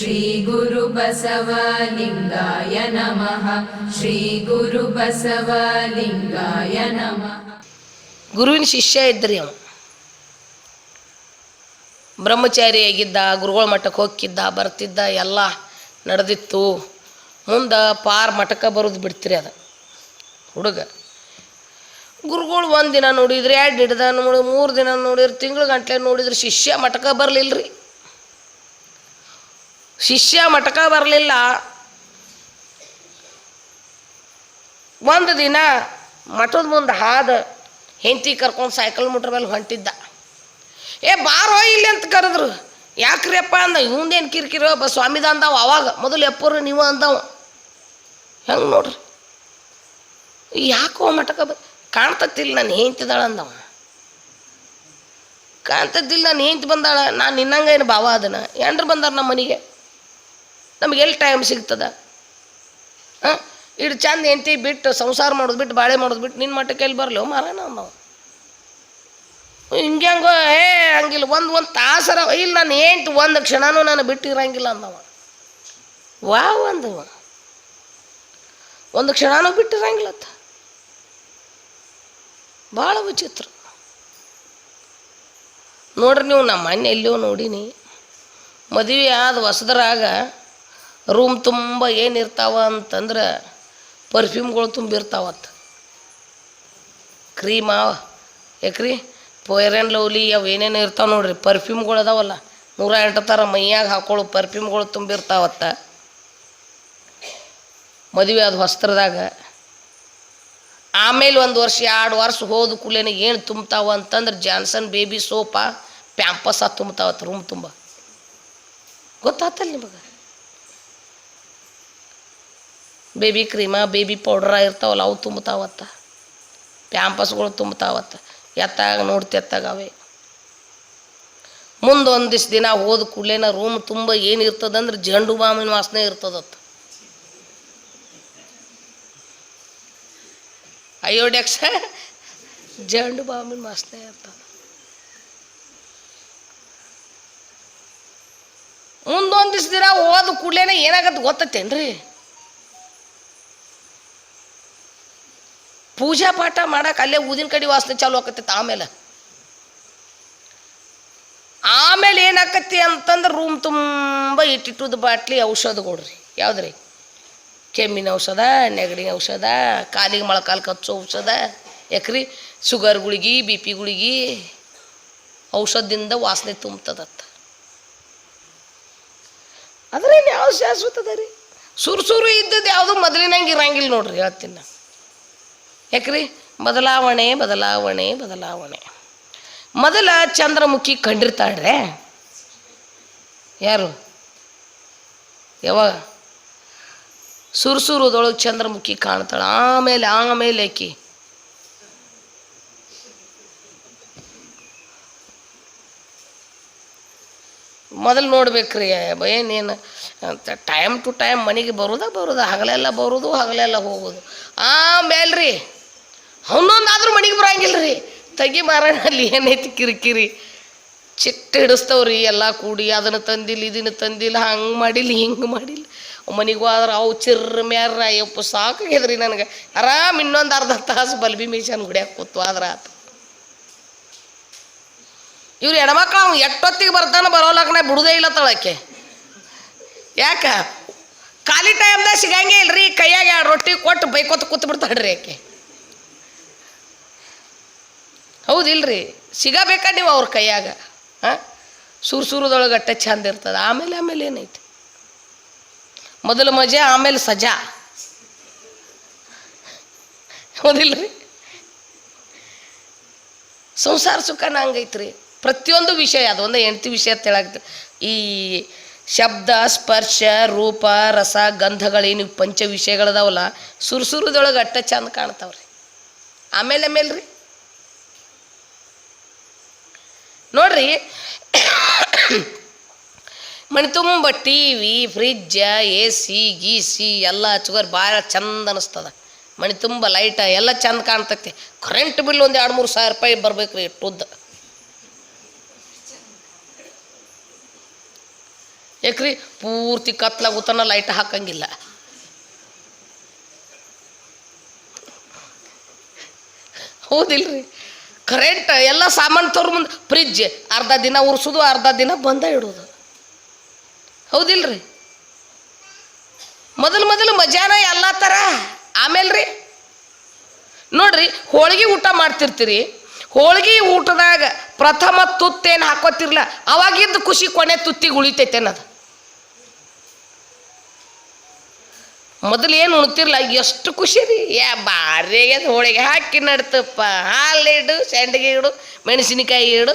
श्रीगुरुबसवलिङ्गाय नमः श्रीगुरुबसवलिङ्गाय नमः ಗುರುವಿನ ಶಿಷ್ಯ ಇದ್ರಿ ಅವ ಬ್ರಹ್ಮಚಾರಿಯಾಗಿದ್ದ ಗುರುಗಳ ಮಠಕ್ಕೆ ಹೋಗಿದ್ದ ಬರ್ತಿದ್ದ ಎಲ್ಲ ನಡೆದಿತ್ತು ಮುಂದೆ ಪಾರ್ ಮಠಕ್ಕೆ ಬರೋದು ಬಿಡ್ತೀರಿ ಅದು ಹುಡುಗ ಗುರುಗಳು ಒಂದು ದಿನ ನೋಡಿದ್ರಿ ಎರಡು ಹಿಡ್ದ ನೋಡಿ ಮೂರು ದಿನ ನೋಡಿದ್ರೆ ತಿಂಗಳು ಗಂಟ್ಲೆ ನೋಡಿದ್ರೆ ಶಿಷ್ಯ ಮಠಕ್ಕೆ ಬರಲಿಲ್ಲ ರೀ ಶಿಷ್ಯ ಮಟಕ ಬರಲಿಲ್ಲ. ಒಂದು ದಿನ ಮಠದ ಮುಂದೆ ಹಾದ ಹೆಂಡತಿ ಕರ್ಕೊಂಡು ಸೈಕಲ್ ಮೋಟ್ರ್ ಮೇಲೆ ಹೊಂಟಿದ್ದ. ಏ, ಬಾರೋ ಇಲ್ಲಿ ಅಂತ ಕರೆದ್ರು. ಯಾಕ್ರಿ ಅಪ್ಪ ಅಂದ, ಇವಂದೇನು ಕಿರಿಕಿರಿ ಒಬ್ಬ ಸ್ವಾಮಿದ ಅಂದಾವ ಅವಾಗ. ಮೊದಲು ಎಪ್ಪರು, ನೀವು ಅಂದಾವ. ಹೆಂಗೆ ನೋಡ್ರಿ? ಯಾಕೋ ಮಟಕ ಬ, ಕಾಣ್ತತ್ತಿಲ್ಲ ನಾನು ಹೆಂಡ್ತಿದ್ದಾಳೆ ಅಂದವ. ಕಾಣ್ತತ್ತಿಲ್ಲ ನಾನು ಹೆಂಡ್ತಿ ಬಂದಾಳ. ನಾನು ನಿನ್ನಂಗೇನು ಭಾವ ಅದನ್ನ ಎಂಡ್ರು ಬಂದಾರ ನಮ್ಮ ಮನೆಗೆ? ನಮ್ಗೆ ಎಲ್ಲಿ ಟೈಮ್ ಸಿಗ್ತದ? ಹಾಂ? ಇಡು ಚಂದ ಹೆಂಡ್ತಿ ಬಿಟ್ಟು ಸಂಸಾರ ಮಾಡೋದು ಬಿಟ್ಟು ಬಾಳೆ ಮಾಡೋದು ಬಿಟ್ಟು ನಿನ್ನ ಮಟ್ಟಕ್ಕೆ ಎಲ್ಲಿ ಬರಲಿ? ಮರಣ ನಾವು ಹಿಂಗೆ ಹಂಗೋ, ಏ, ಹಂಗಿಲ್ಲ. ಒಂದು ಒಂದು ತಾಸರ, ಇಲ್ಲ, ನಾನು ಏಂಟು ಒಂದು ಕ್ಷಣನೂ ನಾನು ಬಿಟ್ಟಿರಂಗಿಲ್ಲ ಅಂದವ. ವಾ ಒಂದು ಒಂದು ಕ್ಷಣನೂ ಬಿಟ್ಟಿರಂಗಿಲ್ಲತ್ತ ಭಾಳ ವಿಚಿತ್ರ. ನೋಡ್ರಿ ನೀವು ನಮ್ಮ ಮನೆ ಎಲ್ಲಿಯೋ ನೋಡೀನಿ. ಮದುವೆ ಆದ ಹೊಸದ್ರಾಗ ರೂಮ್ ತುಂಬ ಏನಿರ್ತಾವ ಅಂತಂದ್ರೆ ಪರ್ಫ್ಯೂಮ್ಗಳು ತುಂಬಿರ್ತಾವತ್ತು. ಕ್ರೀಮ ಯಾಕ್ರಿ? ಪೋಯರನ್ ಲವ್ಲಿ ಅವು ಏನೇನು ಇರ್ತಾವೆ ನೋಡ್ರಿ ಪರ್ಫ್ಯೂಮ್ಗಳು ಅದಾವಲ್ಲ, ನೂರ ಎಂಟು ಥರ ಮೈಯಾಗ ಹಾಕೊಳ್ಳೋ ಪರ್ಫ್ಯೂಮ್ಗಳು ತುಂಬಿರ್ತಾವತ್ತ. ಮದುವೆ ಅದು ವಸ್ತ್ರದಾಗ. ಆಮೇಲೆ ಒಂದು ವರ್ಷ, ಎರಡು ವರ್ಷ ಹೋದ ಕೂಲೇನ ಏನು ತುಂಬ್ತಾವ ಅಂತಂದ್ರೆ ಜಾನ್ಸನ್ ಬೇಬಿ ಸೋಪ ಪ್ಯಾಂಪಸ ತುಂಬ್ತಾವತ್ತು ರೂಮ್ ತುಂಬ. ಗೊತ್ತಾತಲ್ಲ ನಿಮಗೆ? ಬೇಬಿ ಕ್ರೀಮ, ಬೇಬಿ ಪೌಡ್ರ ಇರ್ತಾವಲ್ಲ, ಅವು ತುಂಬ್ತಾವತ್ತ. ಪ್ಯಾಂಪಸ್ಗಳು ತುಂಬ್ತಾವತ್ತ. ಎತ್ತಾಗ ನೋಡ್ತಿ ಎತ್ತಾಗ ಅವೇ ಮುಂದೊಂದಿಷ್ಟು ದಿನ ಹೋದ ಕೂಡಲೇನ ರೂಮ್ ತುಂಬ ಏನು ಇರ್ತದಂದ್ರೆ ಜಂಡು ಬಾಮಿನ ವಾಸನೆ ಇರ್ತದತ್ತ. ಅಯೋಡೆಕ್ಸ ಜಂಡು ಬಾಮಿನ ವಾಸನೆ ಇರ್ತದ. ಮುಂದೊಂದಿಷ್ಟು ದಿನ ಹೋದ ಕೂಡಲೇನ ಏನಾಗತ್ತೆ ಗೊತ್ತತ್ತೇನ್ರಿ ಪೂಜಾ ಪಾಠ ಮಾಡಕ್ಕೆ ಅಲ್ಲೇ ಊದಿನ ಕಡಿ ವಾಸನೆ ಚಾಲು ಆಕತ್ತೈತೆ ಆಮೇಲೆ. ಆಮೇಲೆ ಏನಾಕತಿ ಅಂತಂದ್ರೆ ರೂಮ್ ತುಂಬ ಇಟ್ಟಿಟ್ಟುದ ಬಾಟ್ಲಿ ಔಷಧಗಳು ಕೊಡ್ರಿ ಕೆಮ್ಮಿನ ಔಷಧ ನೆಗಡಿ ಔಷಧ, ಕಾಲಿಗೆ ಮೊಳಕಾಲು ಕಚ್ಚೋ ಔಷಧ, ಯಾಕ್ರಿ? ಶುಗರ್ ಗುಳಿಗೆ ಬಿ ಪಿ ಗುಳಿಗೆ ಔಷಧದಿಂದ ವಾಸನೆ ತುಂಬ್ತದತ್ತ. ಅದ್ರೇನು ಯಾವ ಶಾಶ್ವತದ ರೀ? ಸುರು ಸುರು ಇದ್ದದ್ದು ಯಾವುದು ಮೊದಲಿನಂಗೆ ಇರಂಗಿಲ್ಲ ನೋಡ್ರಿ ಹೇಳ್ತೀನಿ ನಾ ಯಾಕ್ರಿ? ಬದಲಾವಣೆ ಬದಲಾವಣೆ ಬದಲಾವಣೆ. ಮೊದಲ ಚಂದ್ರಮುಖಿ ಕಂಡಿರ್ತಾಳ್ರೆ? ಯಾರು? ಯಾವಾಗ? ಸುರ್ಸುರುದೊಳಗೆ ಚಂದ್ರಮುಖಿ ಕಾಣ್ತಾಳೆ. ಆಮೇಲೆ ಆಮೇಲೆ ಆಕಿ. ಮೊದಲು ನೋಡ್ಬೇಕ್ರಿ ಏನೇನು ಟೈಮ್ ಟು ಟೈಮ್ ಮನೆಗೆ ಬರೋದ ಬರೋದ, ಹಗಲೆಲ್ಲ ಬರೋದು, ಹಗಲೆಲ್ಲ ಹೋಗೋದು. ಆಮೇಲೆ ರೀ ಹನ್ನೊಂದಾದ್ರೂ ಮನೆಗೆ ಬರಂಗಿಲ್ಲ ರೀ ತಗಿ ಮಾರಣ ಅಲ್ಲಿ ಏನೈತಿ ಕಿರಿಕಿರಿ. ಚಿಟ್ಟ ಹಿಡಿಸ್ತವ್ರಿ, ಎಲ್ಲ ಕೂಡಿ ಅದನ್ನು ತಂದಿಲ್ಲ, ಇದನ್ನು ತಂದಿಲ್ಲ, ಹಂಗೆ ಮಾಡಿಲ್ಲ, ಹಿಂಗೆ ಮಾಡಿಲ್ಲ. ಮನೆಗೂ ಆದ್ರೆ ಅವು ಚಿರ್ರ ಮ್ಯಾರ ಅಯ್ಯಪ್ಪ, ಸಾಕಾಗ್ಯದ್ರಿ ನನಗೆ. ಆರಾಮ್ ಇನ್ನೊಂದು ಅರ್ಧ ತಾಸು ಬಲ್ಬಿ ಮಿಷನ್ ಗುಡಿಯಾಕ ಕೂತು ಆದ್ರೆ ಆತ. ಇವ್ರು ಹೆಣ್ಮಕ್ಳು ಅವ್ನು ಎಷ್ಟೊತ್ತಿಗೆ ಬರ್ತಾನೆ ಬರೋಲಕ್ಕನ ಬಿಡುದೇ ಇಲ್ಲ ತಳಕ್ಕೆ ಯಾಕ? ಖಾಲಿ ಟೈಮ್ದಾಗ ಸಿಗಂಗೇ ಇಲ್ರಿ, ಕೈಯಾಗ ಎರಡು ರೊಟ್ಟಿ ಕೊಟ್ಟು ಬೈಕೋತ ಕೂತ್ ಬಿಡ್ತಾಳ್ರಿ ಆಕೆ. ಹೌದಿಲ್ರಿ ಸಿಗಬೇಕಾ ನೀವು ಅವ್ರ ಕೈಯಾಗ? ಹಾಂ ಸುರು ಸುರುದೊಳಗೆ ಅಟ್ಟ ಚಂದ ಇರ್ತದೆ. ಆಮೇಲೆ ಆಮೇಲೆ ಏನೈತಿ? ಮೊದಲು ಮಜಾ, ಆಮೇಲೆ ಸಜಾ. ಹೌದಿಲ್ರಿ? ಸಂಸಾರ ಸುಖನ ಹಂಗೈತ್ರಿ ಪ್ರತಿಯೊಂದು ವಿಷಯ, ಅದೊಂದು ಹೆಂಡತಿ ವಿಷಯ ತಿಳಾಗ್ತದೆ ಈ ಶಬ್ದ, ಸ್ಪರ್ಶ, ರೂಪ, ರಸ ಗಂಧಗಳೇನು ಪಂಚ ವಿಷಯಗಳದಾವಲ್ಲ ಸುರುಸುರುದೊಳಗೆ ಅಟ್ಟ ಚಂದ ಕಾಣ್ತಾವ್ರಿ. ಆಮೇಲೆ ಆಮೇಲೆ ರೀ ನೋಡ್ರಿ. ಮನೆ ತುಂಬ T V fridge A C ಗೀಸಿ, ಎಲ್ಲ ಹಚ್ಕೋರ್ ಭಾಳ ಚಂದ ಅನಿಸ್ತದ. ಮನೆ ತುಂಬ ಲೈಟ ಎಲ್ಲ ಚಂದ ಕಾಣ್ತೈತಿ. ಕರೆಂಟ್ ಬಿಲ್ ಒಂದು ಎರಡು ಮೂರು ಸಾವಿರ ರೂಪಾಯಿ ಬರ್ಬೇಕು ರೀ ಇಟ್ಟುದ್ದ. ಯಾಕ್ರಿ ಪೂರ್ತಿ ಕತ್ಲಾಗುತ್ತಾನ ಲೈಟ್ ಹಾಕಂಗಿಲ್ಲ. ಹೌದಿಲ್ರಿ? ಕರೆಂಟ್ ಎಲ್ಲ ಸಾಮಾನು ತೋರ್ ಮುಂದೆ ಫ್ರಿಜ್ ಅರ್ಧ ದಿನ ಉರ್ಸೋದು, ಅರ್ಧ ದಿನ ಬಂದ ಇಡೋದು. ಹೌದಿಲ್ರಿ? ಮೊದಲು ಮೊದಲು ಮಜಾನ ಎಲ್ಲ ಥರ ಆಮೇಲೆ ರೀ ನೋಡ್ರಿ, ಹೋಳಿಗೆ ಊಟ ಮಾಡ್ತಿರ್ತೀರಿ. ಹೋಳಿಗೆ ಊಟದಾಗ ಪ್ರಥಮ ತುತ್ತೇನು ಹಾಕೋತಿರ್ಲ ಅವಾಗಿದ್ದು ಖುಷಿ ಕೊನೆ ತುತ್ತಿಗೆ ಉಳಿತೈತೆ ಮೊದಲು ಏನು ಉಣ್ತಿರ್ಲ? ಎಷ್ಟು ಖುಷಿ ರೀ. ಯಾ ಅದು ಹೋಳಿಗೆ. ಹಾಕಿ ನಡ್ತಪ್ಪ. ಹಾಲು ಇಡು ಸಂಡಿಗೆ ಇಡು, ಮೆಣಸಿನಕಾಯಿ ಇಡು.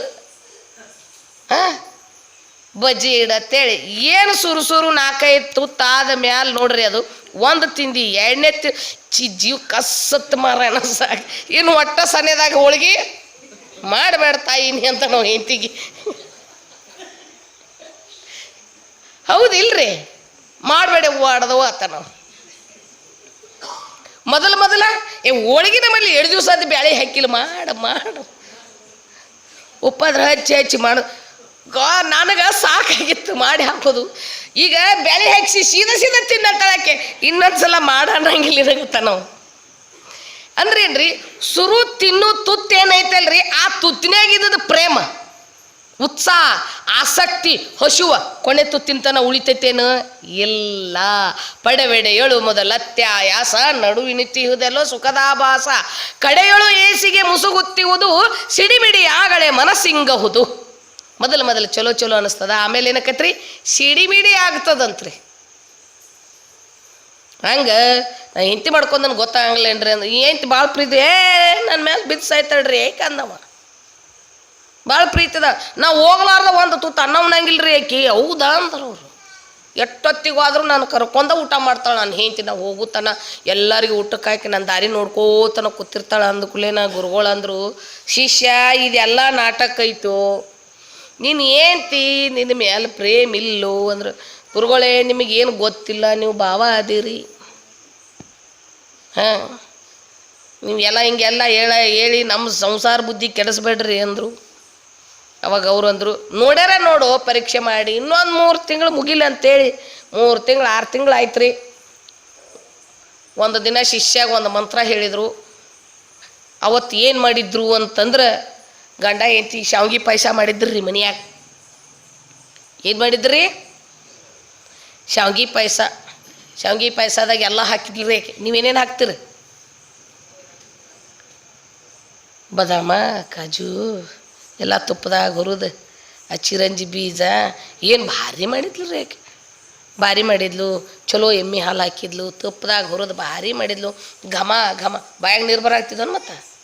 ಹಾಂ? ಬಜ್ಜಿ ಇಡು ಅಂತೇಳಿ. ಏನು ಸುರು ಸುರು ನಾಲ್ಕೈದು ತುತ್ತಾದ ಮ್ಯಾಲ ನೋಡ್ರಿ ಅದು. ಒಂದು ತಿಂದು ಎರಡನೇ ತಿ ಜೀವ ಕಸತ್ ಮಾರಣ ಸಾಕು. ಇನ್ನು ಒಟ್ಟ ಸನ್ನೆದಾಗ ಹೋಳಿಗೆ ಮಾಡಬೇಡ ತಾಯಿ ಅಂತ ನಾವು ಹೆಂಡತಿಗೆ. ಹೌದಿಲ್ರಿ. ಮಾಡಬೇಡ ವಾಡದವು ಆತ ನಾವು. ಮೊದಲು ಮೊದಲ, ಏ, ಹೋಳಿಗೆ ನಮ್ಮಲ್ಲಿ ಎರಡು ದಿವಸ ಅದು ಬ್ಯಾಳೆ ಹಾಕಿಲ್ಲ, ಮಾಡ, ಮಾಡು. ಉಪ್ಪಾದ್ರೆ ಹಚ್ಚಿ ಹಚ್ಚಿ ಮಾಡು. ಗಾ, ನನಗೆ ಸಾಕಾಗಿತ್ತು, ಮಾಡಿ ಹಾಕೋದು. ಈಗ ಬ್ಯಾಳೆ ಹಾಕಿಸಿ ಸೀದಾ ಸೀದಾ ತಳಕ್ಕೆ ಇನ್ನೊಂದ್ಸಲ ಮಾಡಂಗಿಲ್ಲ ಇರಗುತ್ತ ನಾವು. ಅಂದ್ರೆ ಏನ್ರಿ, ಸುರು ತಿನ್ನು ತುತ್ತು ಏನೈತಲ್ರಿ, ಆ ತುತ್ತಿನಾಗಿದ್ದದ ಪ್ರೇಮ. ಉತ್ಸಾಹ, ಆಸಕ್ತಿ ಹಸುವ ಕೊನೆ ತುತ್ತಿನ ತನ ಉಳಿತೈತೇನು? ಇಲ್ಲ. ಮೊದಲ ಅತ್ಯಾಯಾಸ ನಡುವಿನಿತಿಹುದೆಲ್ಲೋ ಸುಖದಾಭಾಸ. ಕಡೆಯಳು ಏಸಿಗೆ ಮುಸುಗುತ್ತಿವುದು, ಸಿಡಿಮಿಡಿ ಆಗಳೆ ಮನಸ್ಸಿಂಗಹುದು. ಮೊದಲು ಮೊದಲು ಚಲೋ ಚಲೋ ಅನಿಸ್ತದ. ಆಮೇಲೆ ಏನಕತ್ರಿ? ಸಿಡಿಮಿಡಿ ಆಗ್ತದಂತ್ರಿ. ಹಂಗೆ ನಾ ಹೆಂಡತಿ ಮಾಡ್ಕೊಂಡು ನನಗೆ ಅಂದ್ರೆ ಹೆಂಡತಿ ಭಾಳ ಪ್ರೀತಿ, ಏ ನನ್ನ ಮೇಲೆ ಬಿದ್ದು ಸಾಯ್ತಾಳ್ರಿ ಭಾಳ ಪ್ರೀತಿದ ನಾವು ಹೋಗ್ಲಾರ್ದ ಒಂದು ತುತ್ತು ಅನ್ನ ರೀ ಆಕಿ. ಹೌದಾ ಅಂದ್ರು ಅವರು. ಎಷ್ಟೊತ್ತಿಗೂ ನಾನು ಕರ್ಕೊಂಡ ಊಟ ಮಾಡ್ತಾಳೆ ನಾನು ಹೇಳ್ತಿ ನಾವು ಹೋಗುತ್ತಾನ ಎಲ್ಲರಿಗೂ ಊಟಕ್ಕೆ ಹಾಕಿ ನನ್ನ ದಾರಿ ನೋಡ್ಕೋತನ ಕೂತಿರ್ತಾಳೆ ಅಂದ್ಕೂಲೇನ ಗುರುಗಳು ಅಂದರು, ಶಿಷ್ಯ, ಇದೆಲ್ಲ ನಾಟಕ ಐತೋ. ನೀನು ಏಂತಿ ನಿನ್ನ ಮೇಲೆ ಪ್ರೇಮ್ ಇಲ್ಲೋ? ಅಂದ್ರೆ. ಗುರುಗಳೇ ನಿಮಗೇನು ಗೊತ್ತಿಲ್ಲ. ನೀವು ಭಾವ ಅದೀರಿ ಹಾಂ. ನೀವೆಲ್ಲ ಹಿಂಗೆಲ್ಲ ಹೇಳ, ಹೇಳಿ ನಮ್ಮ ಸಂಸಾರ ಬುದ್ಧಿ ಕೆಡಿಸ್ಬೇಡ್ರಿ ಅಂದರು. ಅವಾಗ ಅವ್ರು ಅಂದರು, ನೋಡ್ಯಾರ ನೋಡು, ಪರೀಕ್ಷೆ ಮಾಡಿ, ಇನ್ನೊಂದು ಮೂರು ತಿಂಗಳು ಮುಗಿಲಿ ಅಂತೇಳಿ. ಮೂರು ತಿಂಗಳು, ಆರು ತಿಂಗಳು ಆಯ್ತು ರೀ ಒಂದು ದಿನ ಶಿಷ್ಯಾಗ ಒಂದು ಮಂತ್ರ ಹೇಳಿದರು. ಅವತ್ತು ಏನು ಮಾಡಿದ್ರು ಅಂತಂದ್ರೆ, ಗಂಡ, ಹೆಂಡತಿ, ಶಾವ್ಗಿ ಪಾಯಸ ಮಾಡಿದ್ರು ರೀ ಮನೆಯಾಗ. ಏನು ಮಾಡಿದ್ರಿ? ಶಾವ್ಗಿ ಪಾಯಸ. ಶಾವ್ಗಿ ಪಾಯಸದಾಗ ಎಲ್ಲ ಹಾಕಿದ್ರಿ ನೀವೇನೇನು ಹಾಕ್ತೀರಿ? ಬದಾಮ, ಕಾಜು ಎಲ್ಲ ತುಪ್ಪದಾಗ ಹುರಿದು ಆ ಚಿರಂಜಿ ಬೀಜ ಏನು ಭಾರಿ ಮಾಡಿದ್ಲು ರೀ ಆಕೆ. ಭಾರಿ ಮಾಡಿದ್ಲು, ಚಲೋ ಎಮ್ಮೆ ಹಾಲು ಹಾಕಿದ್ಲು, ತುಪ್ಪದಾಗ ಹುರಿದು ಭಾರಿ ಮಾಡಿದ್ಲು. ಘಮ ಘಮ. ಬಾಯಾಗ ನೀರು ಬರಾಗ್ತಿದ್ದನು ಮತ್ತು?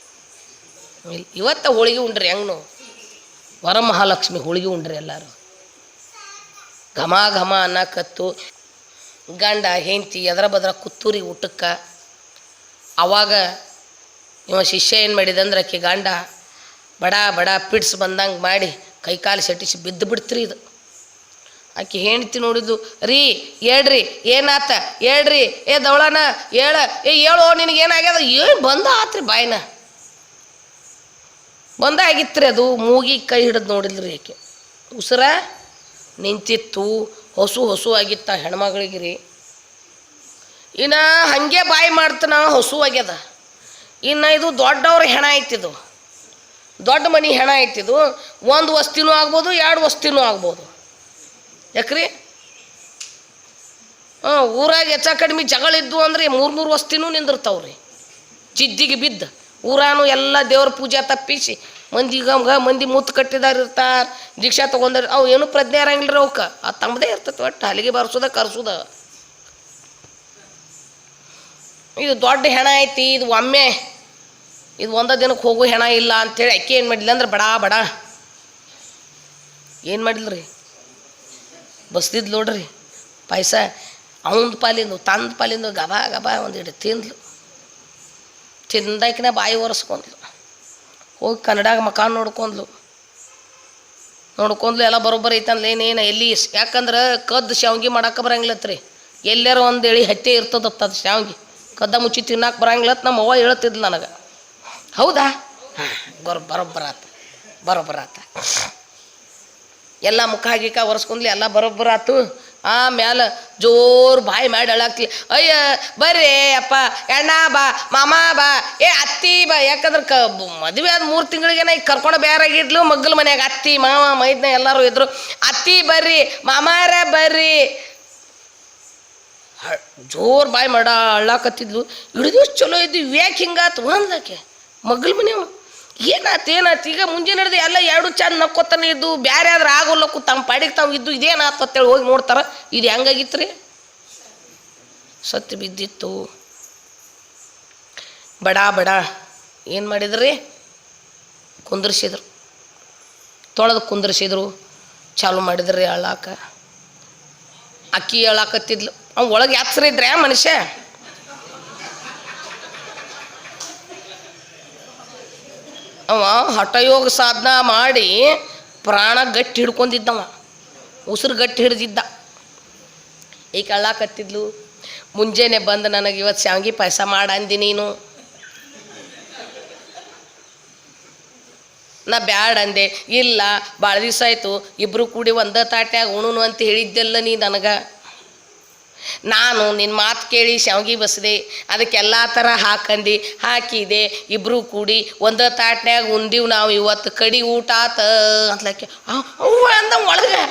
ಇವತ್ತ ಹೋಳಿಗೆ ಉಂಡ್ರಿ ಹೆಂಗ್ನು ವರಮಹಾಲಕ್ಷ್ಮಿ ಹೋಳಿಗೆ ಉಂಡ್ರಿ ಎಲ್ಲರೂ. ಘಮ ಘಮ ಅನ್ನಕತ್ತು ಗಂಡ, ಹೆಂಡತಿ, ಎದ್ರ ಬದ್ರ ಕುತ್ತೂರಿ ಊಟಕ್ಕೆ ಅವಾಗ ಇವ ಶಿಷ್ಯ ಏನು ಮಾಡಿದಂದ್ರೆ ಆಕೆ ಗಂಡ ಬಡ ಬಡ ಪಿಟ್ಸ್ ಬಂದಂಗೆ ಮಾಡಿ ಕೈಕಾಲು ಸೆಟಿಸಿ ಬಿದ್ದು ಬಿಡ್ತ್ರಿ ಇದು. ಆಕೆ ಹೆಂಡ್ತಿ ನೋಡಿದ್ದು, ರೀ, ಹೇಳ್ರಿ, ಏನಾತ, ಹೇಳ್ರಿ, ಏ ದವಳನ, ಹೇಳ, ಏ ಹೇಳೋ ನಿನಗೇನಾಗ್ಯದ ಏನು ಬಂದ ಆತ್ರಿ ಬಾಯಿನ? ಬಂದ ಆಗಿತ್ರಿ ಅದು, ಮೂಗಿ ಕೈ ಹಿಡಿದು ನೋಡಿದ್ರಿ ಆಕೆ. ಉಸಿರ ನಿಂತಿತ್ತು, ಹೊಸು ಹೊಸು ಆಗಿತ್ತ ಹೆಣ್ಮಗಳಿಗೆ ರೀ. ಇನ್ನು ಹಾಗೆ ಬಾಯಿ ಮಾಡ್ತಾನ ಹೊಸು ಆಗ್ಯದ. ಇನ್ನು ಇದು ದೊಡ್ಡವ್ರ ಹೆಣ ಐತಿದು ದೊಡ್ಡ ಮನೆ ಹೆಣ ಐತಿದು ಒಂದು ವಸ್ತಿನೂ ಆಗ್ಬೋದು, ಎರಡು ವಸ್ತಿನೂ ಆಗ್ಬೋದು. ಯಾಕ್ರಿ? ಹಾಂ, ಊರಾಗ ಹೆಚ್ಚ ಕಡಿಮೆ ಜಗಳ ಇದ್ದು ಅಂದ್ರೆ ಮೂರು ಮೂರು ವಸ್ತಿನೂ ನಿಂದಿರ್ತಾವ್ರಿ. ಜಿದ್ದಿಗೆ ಬಿದ್ದ. ಊರಾನು ಎಲ್ಲ ದೇವ್ರ ಪೂಜೆ ತಪ್ಪಿಸಿ, ಮಂದಿ ಗಮ್ಗ ಮಂದಿ ಮುತ್ತು ಕಟ್ಟಿದಾರ ಇರ್ತಾರ, ದೀಕ್ಷಾ ತೊಗೊಂಡಾರ ಅವು ಏನು ಪ್ರಜ್ಞೆ ಇರಂಗಿಲ್ಲ ಅವಕ್ಕೆ ಆ ತಮ್ಮದೇ ಇರ್ತೈತೆ ಒಟ್ಟು ಹಲಿಗೆ ಬರ್ಸೋದ, ಕರ್ಸೋದ. ಇದು ದೊಡ್ಡ ಹೆಣ ಐತಿ, ಇದು ಒಮ್ಮೆ ಇದು ಒಂದೇ ದಿನಕ್ಕೆ ಹೋಗು ಹೆಣ ಇಲ್ಲ ಅಂತೇಳಿ ಅಕ್ಕಿ ಏನು ಮಾಡಿಲ್ಲ ಅಂದ್ರೆ ಬಡ ಬಡ. ಏನು ಮಾಡಿಲ್ರಿ ಬಸ್ದಿದ್ ನೋಡ್ರಿ, ಪಾಯಸ ಅವನ ಪಾಲಿಂದು, ತಂದ ಪಾಲಿಂದು ಗಬಾ ಗಬಾ ಒಂದು ಇಡ ತಿಂದ್ಲು. ತಿಂದಾಕಿನ ಬಾಯಿ ಒರೆಸ್ಕೊಂಡ್ಲು. ಹೋಗಿ ಕನ್ನಡಾಗ ಮಕಾನ್ ನೋಡ್ಕೊಂಡ್ಲು. ನೋಡ್ಕೊಂಡ್ಲು ಎಲ್ಲ ಬರೋಬ್ಬರ ಐತಂದ್ಲ ಏನೇನು ಎಲ್ಲಿ ಯಾಕಂದ್ರೆ ಕದ್ದು ಶಾವ್ಗಿ ಮಾಡಕ್ಕೆ ಬರಂಗಿಲ್ಲತ್ರಿ ಎಲ್ಲರೂ ಒಂದು ಎಳಿ ಹತ್ತೆ ಇರ್ತದತ್ತ ಅದು ಶಾವ್ಗಿ. ಕದ್ದ ಮುಚ್ಚಿ ತಿನ್ನಕ್ಕೆ ಬರಂಗಿಲ್ಲತ್ತ ನಮ್ಮ ಅವ್ವ ಹೇಳ್ತಿದ್ಲು ನನಗೆ. ಹೌದಾ? ಹಾಂ. ಬರೋ ಬರೋಬ್ಬರ ಆತ. ಬರೋಬ್ಬರ ಆತ. ಎಲ್ಲ ಮುಖ ಗಿಖ ಒರೆಸ್ಕೊಂಡ್ಲಿ ಎಲ್ಲ ಬರೋಬ್ಬರ ಆತು. ಆಮ್ಯಾಲ ಜೋರು ಬಾಯಿ ಮಾಡಿ ಅಳಾಕ್ಲಿ ಅಯ್ಯ ಬರ್ರಿ ಅಪ್ಪ ಅಣ್ಣ ಬಾ ಮಾಮ ಬಾ ಏ ಅತ್ತಿ ಬಾ. ಯಾಕಂದ್ರೆ ಕ ಮದುವೆ ಆದ ಮೂರು ತಿಂಗಳಿಗೆ ಈಗ ಕರ್ಕೊಂಡು ಬೇರಾಗಿಡ್ಲು ಮಗ್ಗಲ ಮನ್ಯಾಗ ಅತ್ತಿ ಮಾವ ಮೈದ್ನ ಎಲ್ಲರೂ ಇದ್ರು. ಅತ್ತಿ ಬರ್ರಿ ಮಾಮಾರ ಬರ್ರಿ. ಜೋರು ಬಾಯಿ ಮಾಡ ಅಳ್ಳಾಕತ್ತಿದ್ಲು ಹಿಡಿದು ಚಲೋ ಇದ್ದು ಯಾಕೆ ಹಿಂಗಾತು ಅಂದಕ್ಕೆ ಮಗ್ಳ ಮನೆಯವ ಏನಾಯ್ತು ಏನಾಯ್ತು ಈಗ ಮುಂಜಾನೆ ಹಿಡಿದು ಎಲ್ಲ ಎರಡು ಚಂದ ನಕ್ಕೋತಾನೆ ಇದ್ದು ಬೇರೆ ಆದ್ರೆ ಆಗೋಲ್ಲಕ್ಕು ತಮ್ಮ ಪಾಡಿಗೆ ತಾವು ಇದ್ದು, ಇದೇನಾತು ಅಂತೇಳಿ ಹೋಗಿ ನೋಡ್ತಾರ. ಇದು ಹೆಂಗಾಗಿತ್ತು ರೀ ಸತ್ತು ಬಿದ್ದಿತ್ತು. ಬಡ ಬಡ. ಏನು ಮಾಡಿದ್ರಿ? ಕುಂದ್ರಿಸಿದ್ರು. ತೊಳೆದು ಕುಂದ್ರಿಸಿದ್ರು. ಚಾಲು ಮಾಡಿದ್ರಿ ಅಳಾಕ. ಅಕ್ಕಿ ಹೇಳಾಕತ್ತಿದ್ಲು ಅವ್ನ ಒಳಗೆ ಇದ್ರೆ ಮನುಷ್ಯ? ಅವ ಹಠಯೋಗ ಸಾಧನ ಮಾಡಿ ಪ್ರಾಣ ಗಟ್ಟಿ ಹಿಡ್ಕೊಂಡಿದ್ದವ. ಉಸಿರು ಗಟ್ಟಿ ಹಿಡ್ದಿದ್ದ. ಈ ಕಳ್ಳಾಕತ್ತಿದ್ಲು ಮುಂಜಾನೆ ಬಂದು ನನಗೆ ಇವತ್ತು ಶಾವಿಗೆ ಪಾಯಸ ಮಾಡಂದಿ ನೀನು. ನಾ ಬ್ಯಾಡ ಅಂದೆ, ಇಲ್ಲ ಭಾಳ ದಿವಸ ಆಯಿತು ಇಬ್ಬರು ಕೂಡಿ ಒಂದ ತಾಟ್ಯಾಗ ಉಣುನು ಅಂತ ಹೇಳಿದ್ದೆಲ್ಲ ನೀ ನನಗೆ. ನಾನು ನಿನ್ನ ಮಾತು ಕೇಳಿ ಶಾವ್ಗಿ ಬಸ್ದೆ ಅದಕ್ಕೆಲ್ಲ ಥರ ಹಾಕಂದು, ಹಾಕಿದೆ ಇಬ್ಬರು ಕೂಡಿ ಒಂದು ತಾಟ್ನ್ಯಾಗ ಉಂದಿವ್ ನಾವು ಇವತ್ತು ಕಡಿ ಊಟ ಆತ ಅಂತಲಕ್ಕೆ ಅವ್ವ ಒಳಗೆ.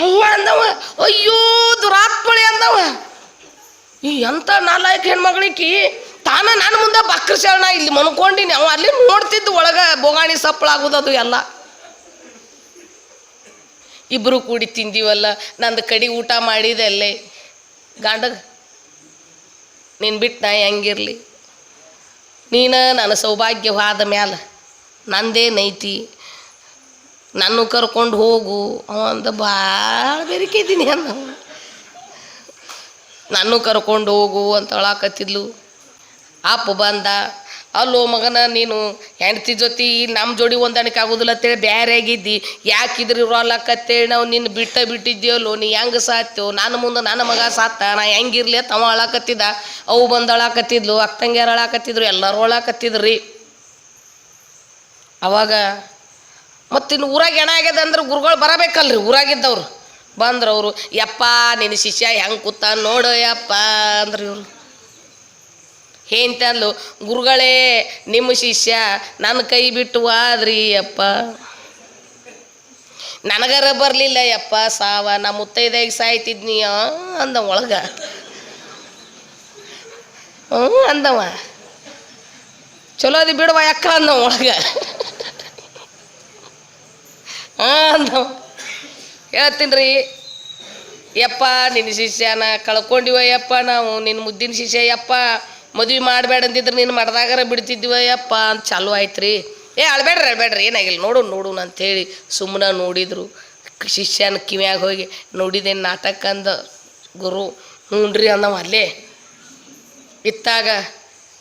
ಅವ್ವ ಅಂದವ, ಅಯ್ಯೋ ದುರಾತ್ಮಳಿ ಅಂದವ. ಈ ಎಂಥ ನಾಲ್ಕು ಹೆಣ್ಮಗಳಿಕಿ, ತಾನ ನನ್ನ ಮುಂದೆ ಬಕ್ರಶರಣ ಇಲ್ಲಿ ಮನ್ಕೊಂಡಿನಿ, ಅವ ಅಲ್ಲಿ ನೋಡ್ತಿದ್ದು ಒಳಗೆ ಬೋಗಾಣಿ ಸಪ್ಪಳಾಗೋದದು ಎಲ್ಲ. ಇಬ್ಬರು ಕೂಡಿ ತಿಂದೀವಲ್ಲ, ನಂದು ಕಡಿ ಊಟ ಮಾಡಿದೆ ಅಲ್ಲೇ ಗಾಂಡ, ನೀನು ಬಿಟ್ಟು ನಾ ಹೆಂಗಿರಲಿ. ನೀನು ನನ್ನ ಸೌಭಾಗ್ಯವಾದ ಮ್ಯಾಲ ನಂದೇನೈತಿ ನಾನು ಕರ್ಕೊಂಡು ಹೋಗು. ಅಂದ ಭಾಳ ಬೆರಿಕಿದ್ದೀನಿ ಅಂದ ನಾನು ಕರ್ಕೊಂಡು ಹೋಗು ಅಂತ ಹೇಳಾಕತ್ತಿದ್ಲು. ಅಪ್ಪ ಬಂದ. ಅಲ್ಲೋ ಮಗನ, ನೀನು ಹೆಂಡತಿ ಜೊತೆ ನಮ್ಮ ಜೋಡಿ ಹೊಂದಾಣಿಕೆ ಆಗೋದಿಲ್ಲ ಅಂತೇಳಿ ಬೇರೆ ಆಗಿದ್ದಿ. ಯಾಕಿದ್ರಿ ಇರೋಲ್ಲಕ್ಕತ್ತೇಳಿ ನಾವು ನಿನ್ನ ಬಿಟ್ಟ ಬಿಟ್ಟಿದ್ದೀವಲ್ಲೋ, ನೀ ಹೆಂಗೆ ಸಾತ್ಯೋ? ನನ್ನ ಮುಂದೆ ನನ್ನ ಮಗ ಸಾತ್ತ? ನಾ ಹೆಂಗಿರ್ಲಿ ಅಂತ ಅಳಾಕತ್ತಿದ್ದ. ಅವು ಬಂದು ಅಳಾಕತ್ತಿದ್ಲು, ಅಕ್ಕಂಗ್ಯಾರ ಅಳಾಕತ್ತಿದ್ರು, ಎಲ್ಲರೂ ಅಳಾಕತ್ತಿದ್ರಿ. ಅವಾಗ ಮತ್ತಿನ್ನು ಊರಾಗ ಏನ ಆಗ್ಯದ ಅಂದ್ರೆ ಗುರುಗಳು ಬರಬೇಕಲ್ರಿ ಊರಾಗಿದ್ದವ್ರು. ಬಂದ್ರು ಅವರು ಯಪ್ಪ ನಿನ್ನ ಶಿಷ್ಯ ಹೆಂಗೆ ಕೂತ ನೋಡು ಯಪ್ಪ ಅಂದ್ರೆ ಇವರು. ಹೇಂತಂದ್ಲು, ಗುರುಗಳೇ, ನಿಮ್ಮ ಶಿಷ್ಯ ನನ್ನ ಕೈ ಬಿಟ್ಟು ಆದ್ರಿ ಯಪ್ಪ ನನಗರ ಬರಲಿಲ್ಲ ಯಪ್ಪ, ಸಾವ ನಮ್ಮ ಮುತ್ತೈದಾಗ ಸಾಯ್ತಿದ್ನಿ ಅಂದ ಒಳಗ. ಹ್ಞೂ, ಅಂದವ. ಚಲೋದಿ ಬಿಡುವ ಯಾಕ್ರ ಅಂದ ಒಳಗ. ಅಂದವ. ಹೇಳ್ತೀನಿ ರೀ ಯಪ್ಪ, ನಿನ್ನ ಶಿಷ್ಯನ ಕಳ್ಕೊಂಡಿವ ಯಪ್ಪ ನಾವು, ನಿನ್ನ ಮುದ್ದಿನ ಶಿಷ್ಯ ಯಪ್ಪ. ಮದ್ವೆ ಮಾಡಬೇಡ ಅಂತಿದ್ರೆ ನೀನು ಮಾಡ್ದಾಗಾರ ಬಿಡ್ತಿದ್ವ ಯಪ್ಪ ಅಂತ ಚಾಲು ಆಯ್ತು ರೀ ಏ, ಅಳ್ಬೇಡ್ರಿ ಅಳ್ಬೇಡ್ರಿ, ಏನಾಗಿಲ್ಲ, ನೋಡು ನೋಡು ಅಂತೇಳಿ ಸುಮ್ಮನೆ ನೋಡಿದರು. ಶಿಷ್ಯನ ಕಿವ್ಯಾಗ ಹೋಗಿ, ನೋಡಿದೆ ನಾಟಕ ಅಂದ ಗುರು ಹ್ಞೂ ರೀ ಅಂದವ ಅಲ್ಲೇ. ಇತ್ತಾಗ,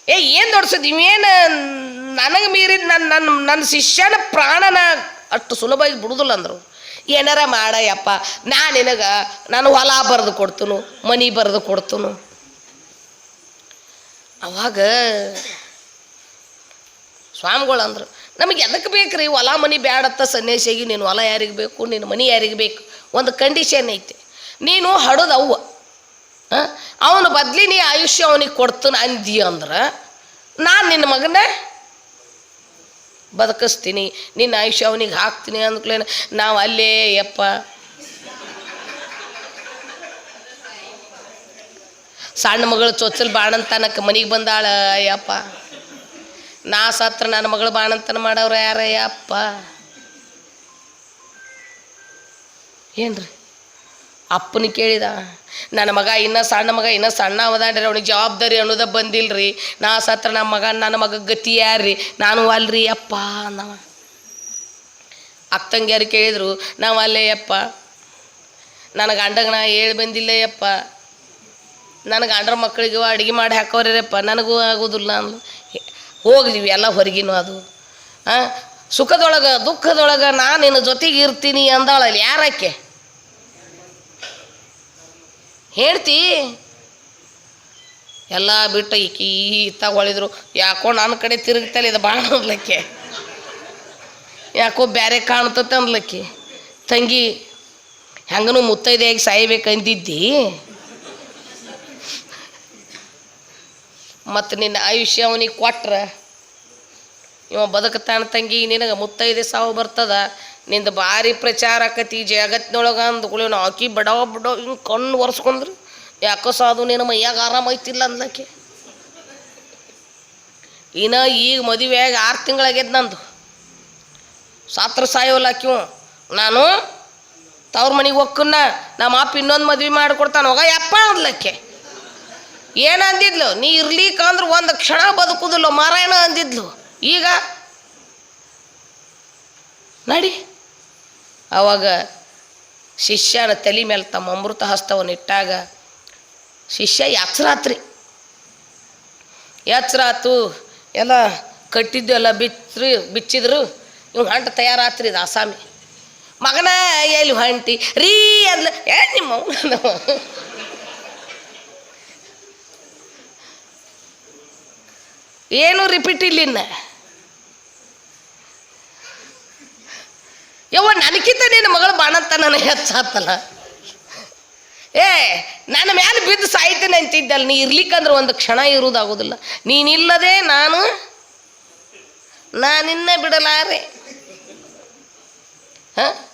ಏ, ಏನು ದೊಡ್ಸದ್, ಇವೇನು ನನಗೆ ಮೀರಿದ ನನ್ನ ನನ್ನ ನನ್ನ ಶಿಷ್ಯನ ಪ್ರಾಣನ ಅಷ್ಟು ಸುಲಭವಾಗಿ ಬಿಡುದಿಲ್ಲ ಅಂದರು. ಏನಾರ ಮಾಡಯ್ಯಪ್ಪ ನಾನು ನಿನಗೆ, ನಾನು ಹೊಲ ಬರೆದು ಕೊಡ್ತನು, ಮನೆ ಬರೆದು ಕೊಡ್ತನು. ಅವಾಗ ಸ್ವಾಮಿಗಳು ಅಂದರು, ನಮಗೆ ಎದಕ್ಕೆ ಬೇಕ್ರಿ? ಹೊಲ ಮನೆ ಬ್ಯಾಡತ್ತ ಸನ್ಯಾಸಿಯಾಗಿ, ನೀನು ಹೊಲ ಯಾರಿಗೆ ಬೇಕು ನಿನ್ನ ಮನೆ ಯಾರಿಗೆ ಬೇಕು? ಒಂದು ಕಂಡೀಷನ್ ಐತೆ. ನೀನು ಹಡೋದು ಅವ್ವ. ಅವನ ಬದ್ಲಿ ನೀ ಆಯುಷ್ಯ ಅವನಿಗೆ ಕೊಡ್ತಾನೆ ಅಂದಿ ಅಂದ್ರೆ, ನಾನು ನಿನ್ನ ಮಗನ ಬದುಕಿಸ್ತೀನಿ ನಿನ್ನ ಆಯುಷ್ಯ ಅವನಿಗೆ ಹಾಕ್ತೀನಿ ಅಂದ್ಕೂಲೇ ನಾವು ಅಲ್ಲೇ, ಯಪ್ಪ ಸಣ್ಣ ಮಗಳು ಚೊಚ್ಚಲು ಬಾಣಂತನಕ್ಕೆ ಮನೆಗೆ ಬಂದಾಳ, ಅಯ್ಯಪ್ಪ. ನಾ ಸತ್ರ ನನ್ನ ಮಗಳು ಬಾಣಂತನ ಮಾಡವ್ರ ಯಾರ ಯಪ್ಪ ಏನ್ರಿ? ಅಪ್ಪನ ಕೇಳಿದ, ನನ್ನ ಮಗ ಇನ್ನೂ ಸಣ್ಣ ಮಗ, ಇನ್ನೂ ಸಣ್ಣ ಅವದಾನ್ರಿ, ಅವ್ನಿಗೆ ಜವಾಬ್ದಾರಿ ಅನ್ನೋದ ಬಂದಿಲ್ರಿ. ನಾ ಸತ್ರ ನಮ್ಮ ಮಗ, ನನ್ನ ಮಗ ಗತಿ ಯಾರ್ರಿ? ನಾನು ಅಲ್ರಿ, ಅಪ್ಪ, ಅಂದವ. ಅಕ್ಕಂಗ್ಯಾರು ಕೇಳಿದ್ರು, ನಾವು ಅಲ್ಲೇ ಯಪ್ಪ ನನ್ನ ಗಂಡಗ ನಾ ಹೇಳಿ ಬಂದಿಲ್ಲ ಯಪ್ಪ ನನ್ನ ಗಂಡ್ರ ಮಕ್ಕಳಿಗೂ ಅಡುಗೆ ಮಾಡಿ ಹಾಕೋರಿರಪ್ಪ ನನಗೂ ಆಗೋದಿಲ್ಲ ಅಂದ್ರೆ ಹೋಗ್ಲಿವಿ ಎಲ್ಲ ಹೊರಗಿನೂ ಅದು. ಹಾಂ ಸುಖದೊಳಗೆ, ದುಃಖದೊಳಗೆ ನಾನು ನಿನ್ನ ಜೊತೆಗೆ ಇರ್ತೀನಿ ಅಂದಾಳಲ್ಲಿ, ಯಾರಕ್ಕೆ? ಹೇಳ್ತಿ. ಎಲ್ಲ ಬಿಟ್ಟು ಈಕಿ ತಗೊಳಿದ್ರು ಯಾಕೋ ನನ್ನ ಕಡೆ ತಿರುಗ್ತಲ್ಲ ಇದು ಭಾಳ ಅನ್ಲಕ್ಕೆ ಯಾಕೋ ಬೇರೆ ಕಾಣ್ತತೆ ಅನ್ಲಕ್ಕಿ ತಂಗಿ, ಹೆಂಗನು ಮುತ್ತೈದೆಯಾಗಿ ಸಾಯ್ಬೇಕಂದಿದ್ದಿ? ಮತ್ತು ನಿನ್ನ ಆಯುಷ್ಯ ಅವನಿಗೆ ಕೊಟ್ರ. ಇವ ಬದುಕತಾನ ತಂಗಿ, ನಿನಗೆ ಮುತ್ತೈದೆ ಸಾವು ಬರ್ತದ. ನಿಂದ ಭಾರಿ ಪ್ರಚಾರ ಆಕತಿ ಜಗತ್ತಿನೊಳಗೆ ಅಂದ್ಕೊಳ್ಳಿ ನಾವು ಆಕಿ ಬಡವ ಬಿಡೋ ಹಿಂಗೆ ಕಣ್ಣು ಒರೆಸ್ಕೊಂಡ್ರು. ಯಾಕೋ ಸಾಧು ನಿನ್ನ ಮೈಯಾಗ ಆರಾಮ ಐತಿಲ್ಲ ಅಂದ್ಲಕ್ಕೆ ಇನ್ನ ಈಗ ಮದುವೆಯಾಗಿ ಆರು ತಿಂಗಳಾಗ್ಯದ ನಂದು. ಸಾತ್ರ ಸಾಯೋಲ್ಲ ಆಕಿವ ನಾನು ತವ್ರ ಮನೆಗೆ ಹೋಗ್ಕನ್ನ ನಮ್ಮ ಅಪ್ಪ ಇನ್ನೊಂದು ಮದ್ವೆ ಮಾಡಿಕೊಡ್ತಾನೆ ಹೋಗ, ಯಪ್ಪ ಅಂದ್ಲಕ್ಕೆ ಏನು ಅಂದಿದ್ಲು? ನೀ ಇರ್ಲಿಕ್ಕಂದ್ರೆ ಒಂದು ಕ್ಷಣ ಬದುಕುದಿಲ್ಲ, ಮಾರಾಯಣ ಅಂದಿದ್ಲು. ಈಗ? ನಡಿ. ಅವಾಗ ಶಿಷ್ಯನ ತಲೆ ಮೇಲೆ ತಮ್ಮ ಅಮೃತ ಹಸ್ತವನ್ನು ಇಟ್ಟಾಗ ಶಿಷ್ಯ, ಯಾತ್ರಾತ್ರಿ. ಯಾತ್ರಾತು ಎಲ್ಲ ಕಟ್ಟಿದ್ದು ಎಲ್ಲ ಬಿಚ್ಚರು ಬಿಚ್ಚಿದ್ರು. ಇವ್ ಹಂಟ ತಯಾರಾತ್ರಿ ಇದು ಆಸಾಮಿ ಮಗನ ಎಲ್ಲಿ ಹೊಂಟಿ? ರೀ ಅಂದ್ಲ. ಏ, ನಿಮ್ಮ ಏನು ರಿಪೀಟ್ ಇಲ್ಲಿನ್ನ? ಯವ್ವ ನನಗಿಂತ ನಿನ್ನ ಮಗಳು ಬಾಣಂತ ನನಗೆ ಹೆಚ್ಚಾತಲ್ಲ. ಏ, ನನ್ನ ಮೇಲೆ ಬಿದ್ದು ಸಾಯ್ತೇನೆ ಅಂತಿದ್ದಲ್ಲ ನೀ ಇರ್ಲಿಕ್ಕಂದ್ರೆ ಒಂದು ಕ್ಷಣ ಇರುವುದಾಗೋದಿಲ್ಲ ನೀನಿಲ್ಲದೆ ನಾನು, ನಾನಿನ್ನ ಬಿಡಲಾರೆ. ಹಾಂ?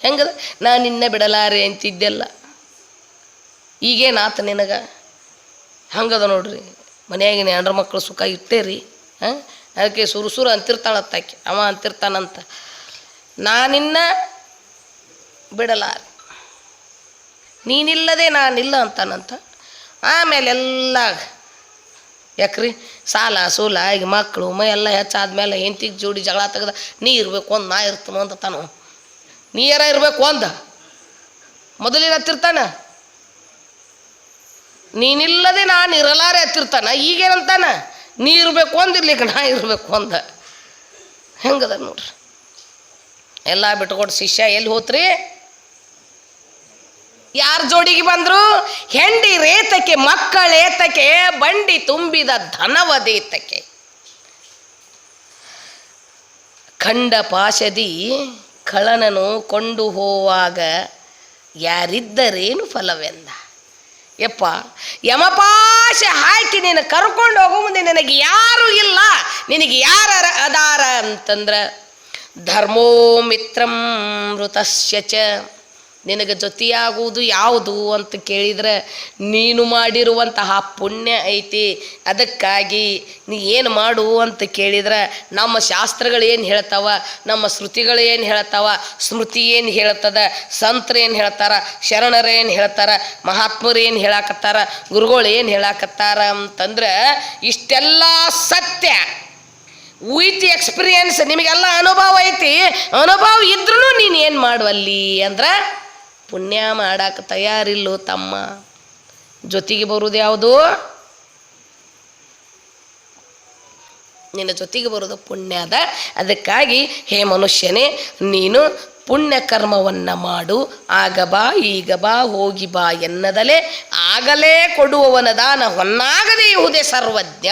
ಹೆಂಗದ? ನಾನಿನ್ನ ಬಿಡಲಾರೆ ಅಂತಿದ್ದೆಲ್ಲ. ಈಗೇನಾತ ನಿನಗ? ಹಂಗದ ನೋಡ್ರಿ. ಮನೆಯಾಗಿನ ಹೆಂಡ್ರ ಮಕ್ಕಳು ಸುಖ ಇಟ್ಟೇರಿ ಹಾಂ? ಅದಕ್ಕೆ ಸುರು ಸುರು ಅಂತಿರ್ತಾಳತ್ತಾಕೆ ಅವ ಅಂತಿರ್ತಾನಂತ. ನಾನಿನ್ನ ಬಿಡಲಾರೆ ನೀನಿಲ್ಲದೆ ನಾನಿಲ್ಲ ಅಂತಾನಂತ. ಆಮೇಲೆ ಎಲ್ಲ ಯಾಕ್ರಿ? ಸಾಲ, ಸೂಲ ಈಗ ಮಕ್ಕಳು ಮೈ ಎಲ್ಲ ಹೆಚ್ಚಾದ್ಮೇಲೆ ಹೆಂತಿಗೆ ಜೋಡಿ ಜಗಳ ತೆಗೆದ, ನೀ ಇರಬೇಕು ಒಂದು, ನಾ ಇರ್ತನು ಅಂತ ತಾನು ನೀ ಯಾರ ಇರಬೇಕು ಒಂದ? ಮೊದಲಿನ ಹತ್ತಿರ್ತಾನ ನೀನಿಲ್ಲದೆ ನಾನು ಇರಲಾರೆ ಹತ್ತಿರ್ತಾನ, ಈಗೇನಂತಾನ? ನೀ ಇರಬೇಕು ಒಂದಿರ್ಲಿಕ್ಕೆ ನಾ ಇರಬೇಕು ಒಂದ ಹೆಂಗದ ನೋಡ್ರಿ? ಎಲ್ಲ ಬಿಟ್ಕೊಟ್ಟು ಶಿಷ್ಯ ಎಲ್ಲಿ ಹೋತ್ರಿ? ಯಾರ ಜೋಡಿಗೆ ಬಂದರು? ಹೆಂಡಿ ರೇತಕ್ಕೆ ಮಕ್ಕಳೇತಕ್ಕೆ ಬಂಡಿ ತುಂಬಿದ ಧನವದೇತಕ್ಕೆ ಖಂಡ ಪಾಶದಿ ಕಳನನು ಕೊಂಡು ಹೋವಾಗ ಯಾರಿದ್ದರೇನು ಫಲವೆಂದ? ಯಪ್ಪ, ಯಮಪಾಶ ಹಾಕಿ ನೀನು ಕರ್ಕೊಂಡು ಹೋಗೋ ಮುಂದೆ ನಿನಗೆ ಯಾರು ಇಲ್ಲ. ನಿನಗೆ ಯಾರ ಅದಾರ ಅಂತಂದ್ರೆ ಧರ್ಮೋ ಮಿತ್ರಂ ಮೃತಸ್ಯ ಚ. ನಿನಗೆ ಜೊತೆಯಾಗುವುದು ಯಾವುದು ಅಂತ ಕೇಳಿದ್ರೆ ನೀನು ಮಾಡಿರುವಂತಹ ಪುಣ್ಯ ಐತಿ. ಅದಕ್ಕಾಗಿ ನೀ ಏನು ಮಾಡು ಅಂತ ಕೇಳಿದ್ರೆ ನಮ್ಮ ಶಾಸ್ತ್ರಗಳು ಏನು ಹೇಳ್ತಾವ, ನಮ್ಮ ಶ್ರುತಿಗಳು ಏನು ಹೇಳ್ತಾವ, ಸ್ಮೃತಿ ಏನು ಹೇಳ್ತದ ಸಂತರು ಏನು ಹೇಳ್ತಾರ, ಶರಣರು ಏನು ಹೇಳ್ತಾರ, ಮಹಾತ್ಮರು ಏನು ಹೇಳಾಕತ್ತಾರ, ಗುರುಗಳು ಏನು ಹೇಳಾಕತ್ತಾರ ಅಂತಂದ್ರೆ ಇಷ್ಟೆಲ್ಲ ಸತ್ಯ. ವಿತ್ ಎಕ್ಸ್ಪೀರಿಯನ್ಸ್ ನಿಮಗೆಲ್ಲ ಅನುಭವ ಐತಿ. ಅನುಭವ ಇದ್ರೂ ನೀನು ಏನು ಮಾಡುವಲ್ಲಿ ಅಂದ್ರೆ ಪುಣ್ಯ ಮಾಡಕ್ಕೆ ತಯಾರಿಲ್ಲೋ ತಮ್ಮ. ಜೊತೆಗೆ ಬರುವುದು ಯಾವುದು? ನಿನ್ನ ಜೊತೆಗೆ ಬರೋದು ಪುಣ್ಯದ. ಅದಕ್ಕಾಗಿ ಹೇ ಮನುಷ್ಯನೇ, ನೀನು ಪುಣ್ಯ ಕರ್ಮವನ್ನು ಮಾಡು. ಆಗ ಬಾ, ಈಗ ಬಾ, ಹೋಗಿ ಬಾ ಎನ್ನದಲೇ ಆಗಲೇ ಕೊಡುವವನ ದಾನ ಹೊನ್ನಾಗದೇ ಇಹುದೇ ಸರ್ವಜ್ಞ.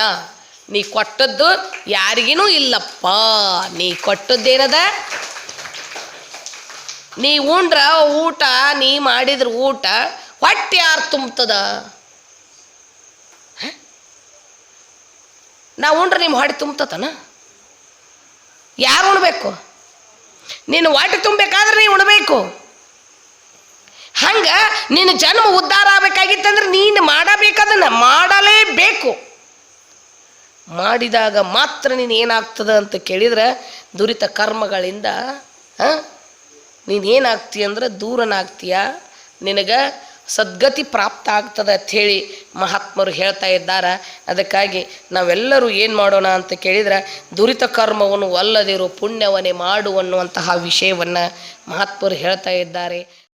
ನೀ ಕೊಟ್ಟದ್ದು ಯಾರಿಗಿನೂ ಇಲ್ಲಪ್ಪ. ನೀ ಕೊಟ್ಟದ್ದೇನದ? ನೀ ಉಂಡ್ರ ಊಟ, ನೀ ಮಾಡಿದ್ರ ಊಟ, ಹೊಟ್ಟೆ ಯಾರು ತುಂಬ್ತದ? ನಾ ಉಂಡ್ರೆ ನಿಮ್ಮ ಹೊಟ್ಟೆ ತುಂಬ್ತತನ? ಯಾರು ಉಣ್ಬೇಕು? ನೀನು ಹೊಟ್ಟೆ ತುಂಬಬೇಕಾದ್ರೆ ನೀ ಉಣಬೇಕು. ಹಂಗ ನಿನ್ನ ಜನ್ಮ ಉದ್ಧಾರ ಆಗ್ಬೇಕಾಗಿತ್ತಂದ್ರೆ ನೀನು ಮಾಡಬೇಕಾದನ್ನ ಮಾಡಲೇಬೇಕು. ಮಾಡಿದಾಗ ಮಾತ್ರ ನೀನು ಏನಾಗ್ತದ ಅಂತ ಕೇಳಿದ್ರೆ ದುರಿತ ಕರ್ಮಗಳಿಂದ, ಹಾಂ? ನೀನು ಏನಾಗ್ತೀಯ ಅಂದ್ರೆ ದೂರನಾಗ್ತೀಯ? ನಿನಗೆ ಸದ್ಗತಿ ಪ್ರಾಪ್ತ ಆಗ್ತದೆ ಅಂಥೇಳಿ ಮಹಾತ್ಮರು ಹೇಳ್ತಾ ಇದ್ದಾರೆ. ಅದಕ್ಕಾಗಿ ನಾವೆಲ್ಲರೂ ಏನು ಮಾಡೋಣ ಅಂತ ಕೇಳಿದ್ರೆ, ದುರಿತ ಕರ್ಮವನ್ನು ಅಲ್ಲದಿರೋ ಪುಣ್ಯವನ್ನೇ ಮಾಡು ಅನ್ನುವಂತಹ ವಿಷಯವನ್ನು ಮಹಾತ್ಮರು ಹೇಳ್ತಾ ಇದ್ದಾರೆ.